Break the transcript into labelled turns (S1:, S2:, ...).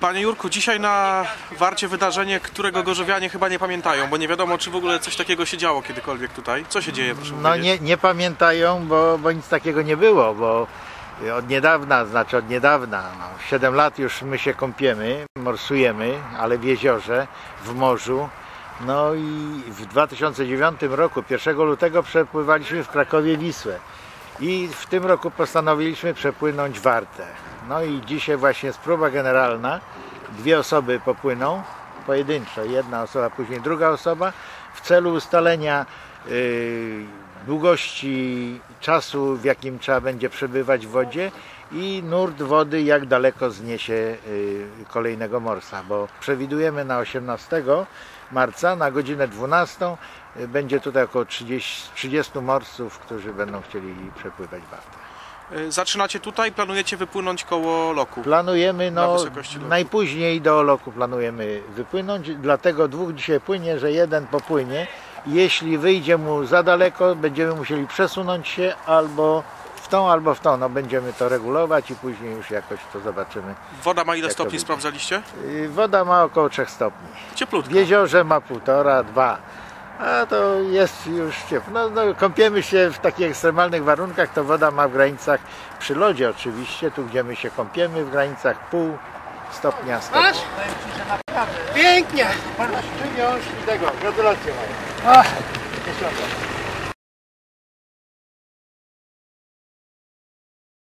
S1: Panie Jurku, dzisiaj na Warcie wydarzenie, którego gorzowianie chyba nie pamiętają, bo nie wiadomo, czy w ogóle coś takiego się działo kiedykolwiek tutaj. Co się dzieje, proszę
S2: No nie, nie pamiętają, bo, bo nic takiego nie było, bo od niedawna, znaczy od niedawna, no, 7 lat już my się kąpiemy, morsujemy, ale w jeziorze, w morzu. No i w 2009 roku, 1 lutego przepływaliśmy w Krakowie Wisłę. I w tym roku postanowiliśmy przepłynąć Wartę. No i dzisiaj właśnie jest próba generalna. Dwie osoby popłyną pojedynczo, jedna osoba, później druga osoba w celu ustalenia y, długości czasu, w jakim trzeba będzie przebywać w wodzie i nurt wody, jak daleko zniesie y, kolejnego morsa, bo przewidujemy na 18 marca na godzinę 12 y, będzie tutaj około 30, 30 morsów, którzy będą chcieli przepływać wartę.
S1: Y, Zaczynacie tutaj, planujecie wypłynąć koło loku.
S2: Planujemy,
S1: Na
S2: no
S1: lotu.
S2: najpóźniej do loku planujemy wypłynąć, dlatego dwóch dzisiaj płynie, że jeden popłynie. Jeśli wyjdzie mu za daleko, będziemy musieli przesunąć się albo w tą, albo w tą. No będziemy to regulować i później już jakoś to zobaczymy.
S1: Woda ma ile stopni, sprawdzaliście?
S2: Yy, Woda ma około 3 stopni. W
S1: Cieplutko.
S2: jeziorze ma półtora, dwa. A to jest już ciepło. No, no, kąpiemy się w takich ekstremalnych warunkach, to woda ma w granicach, przy lodzie oczywiście, tu gdzie my się kąpiemy, w granicach pół stopnia stopnia.
S3: Masz? Pięknie!
S2: Przywiąż i tego, gratulacje. Dziesiątka.